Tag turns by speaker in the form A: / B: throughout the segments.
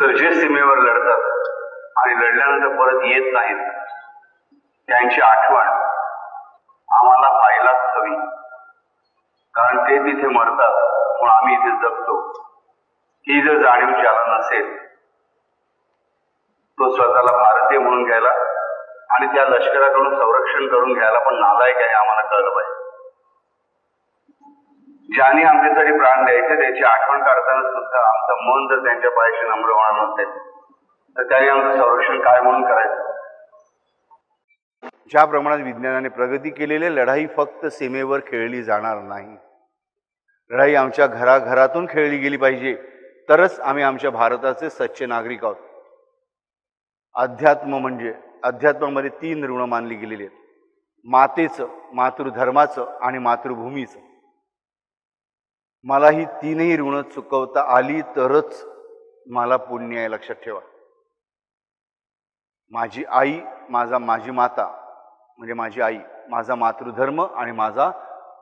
A: तर जे सीमेवर लढतात आणि लढल्यानंतर परत येत नाहीत. त्यांची आठवण आम्हाला पाहायलाच हवी. कारण ते तिथे मरतात म्हणून आम्ही इथे जगतो. ही जर जाणीव ज्याला नसेल तो स्वतःला भारतीय म्हणून घ्यायला आणि त्या लष्कराकडून संरक्षण करून घ्यायला पण नालायक आहे आम्हाला कळलं पाहिजे. ज्यांनी आमच्यासाठी प्राण द्यायचे त्याची आठवण काढताना सुद्धा आमचं मन जर त्यांच्या पायाशी नम्र होणार नसेल तर त्याने आमचं संरक्षण काय म्हणून करायचं?
B: ज्या प्रमाणात विज्ञानाने प्रगती केलेली लढाई फक्त सीमेवर खेळली जाणार नाही. लढाई आमच्या घराघरातून खेळली गेली पाहिजे. तरच आम्ही आमच्या भारताचे सच्चे नागरिक आहोत. अध्यात्म म्हणजे अध्यात्मामध्ये तीन ऋण मानली गेलेली आहेत. मातेचं मातृधर्माचं आणि मातृभूमीचं. मला ही तीनही ऋण चुकवता आली तरच मला पुण्य आहे लक्षात ठेवा. माझी आई माझा माझी माता म्हणजे माझी आई माझा मातृधर्म आणि माझा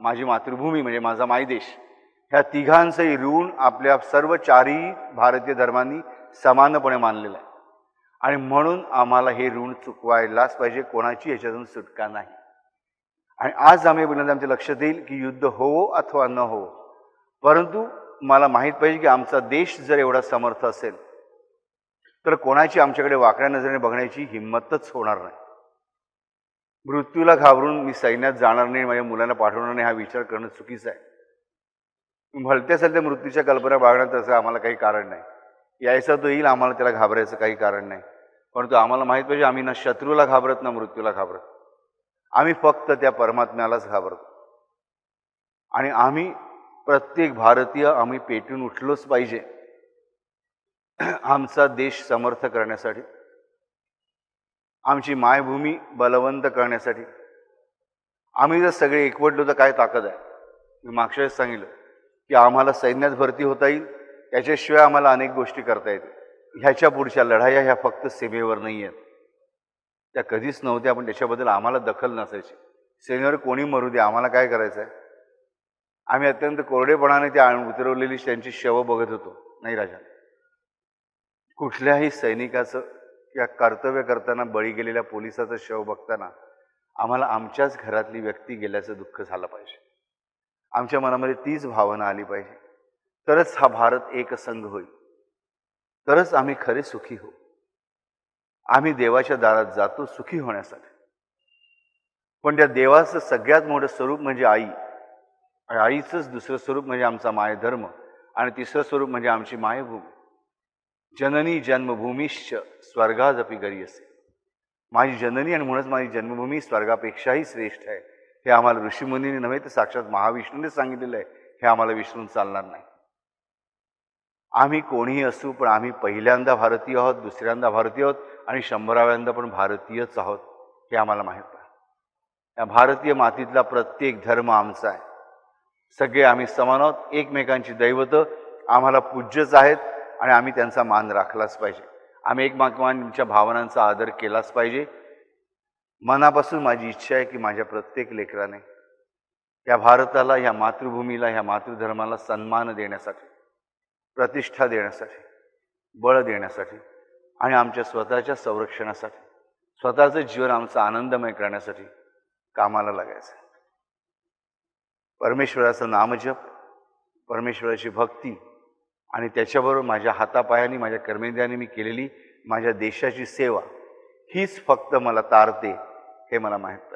B: माझी मातृभूमी म्हणजे माझा मायदेश ह्या तिघांचंही ऋण आपल्या सर्व चारही भारतीय धर्मांनी समानपणे मानलेलं आहे. आणि म्हणून आम्हाला हे ऋण चुकवायलाच पाहिजे कोणाची ह्याच्यातून सुटका नाही. आणि आज आम्ही बोलण्यात आमचे लक्ष देईल की युद्ध होवो अथवा न होवो परंतु मला माहीत पाहिजे की आमचा देश जर एवढा समर्थ असेल तर कोणाची आमच्याकडे वाकड्या नजरेने बघण्याची हिंमतच होणार नाही. मृत्यूला घाबरून मी सैन्यात जाणार नाही माझ्या मुलांना पाठवणार नाही हा विचार करणं चुकीचं आहे. भलत्या सध्या मृत्यूच्या कल्पना बाळगण्यात तसं आम्हाला काही कारण नाही. यायचा तो येईल आम्हाला त्याला घाबरायचं काही कारण नाही. परंतु आम्हाला माहीत पाहिजे आम्ही ना शत्रूला घाबरत ना मृत्यूला घाबरत. आम्ही फक्त त्या परमात्म्यालाच घाबरतो. आणि आम्ही प्रत्येक भारतीय आम्ही पेटून उठलोच पाहिजे. आमचा देश समर्थ करण्यासाठी आमची मायभूमी बलवंत करण्यासाठी आम्ही जर सगळे एकवटलो तर काय ताकद आहे? मी मागच्या वेळेस सांगितलं की आम्हाला सैन्यात भरती होता येईल त्याच्याशिवाय आम्हाला अनेक गोष्टी करता येतील. ह्याच्या पुढच्या लढाया ह्या फक्त सीमेवर नाही आहेत. त्या कधीच नव्हत्या पण त्याच्याबद्दल आम्हाला दखल नसायची. सीमेवर कोणी मरू दे आम्हाला काय करायचं आहे आम्ही अत्यंत कोरडेपणाने त्या उतरवलेली त्यांची शवं बघत होतो. नाही राजा. कुठल्याही सैनिकाचं किंवा कर्तव्य करताना बळी गेलेल्या पोलिसाचं शव बघताना आम्हाला आमच्याच घरातली व्यक्ती गेल्याचं दुःख झालं पाहिजे. आमच्या मनामध्ये तीच भावना आली पाहिजे. तरच हा भारत एकसंघ होईल. तरच आम्ही खरे सुखी होऊ. आम्ही देवाच्या दारात जातो सुखी होण्यासाठी. पण त्या देवाचं सगळ्यात मोठं स्वरूप म्हणजे आई. आईचंच दुसरं स्वरूप म्हणजे आमचा मायधर्म आणि तिसरं स्वरूप म्हणजे आमची मायभूमी. जननी जन्मभूमीश्च स्वर्गादपी गरी असे माझी जननी आणि म्हणूनच माझी जन्मभूमी स्वर्गापेक्षाही श्रेष्ठ आहे. हे आम्हाला ऋषीमुनीने नव्हे तर साक्षात महाविष्णूने सांगितलेलं आहे. हे आम्हाला विसरून चालणार नाही. आम्ही कोणीही असू पण आम्ही पहिल्यांदा भारतीय आहोत दुसऱ्यांदा भारतीय आहोत आणि शंभराव्यांदा पण भारतीयच आहोत हे आम्हाला माहीत आहे या भारतीय मातीतला प्रत्येक धर्म आमचा आहे. सगळे आम्ही समान आहोत. एकमेकांची दैवतं आम्हाला पूज्यच आहेत आणि आम्ही त्यांचा मान राखलाच पाहिजे. आम्ही एकमेकांच्या भावनांचा आदर केलाच पाहिजे. मनापासून माझी इच्छा आहे की माझ्या प्रत्येक लेकराने या भारताला ह्या मातृभूमीला ह्या मातृधर्माला सन्मान देण्यासाठी प्रतिष्ठा देण्यासाठी बळ देण्यासाठी आणि आमच्या स्वतःच्या संरक्षणासाठी स्वतःचं जीवन आमचं आनंदमय करण्यासाठी कामाला लागायचं. परमेश्वराचं नामजप परमेश्वराची भक्ती आणि त्याच्याबरोबर माझ्या हातापायाने माझ्या कर्मेंद्रियाने मी केलेली माझ्या देशाची सेवा हीच फक्त मला तारते हे मला माहीत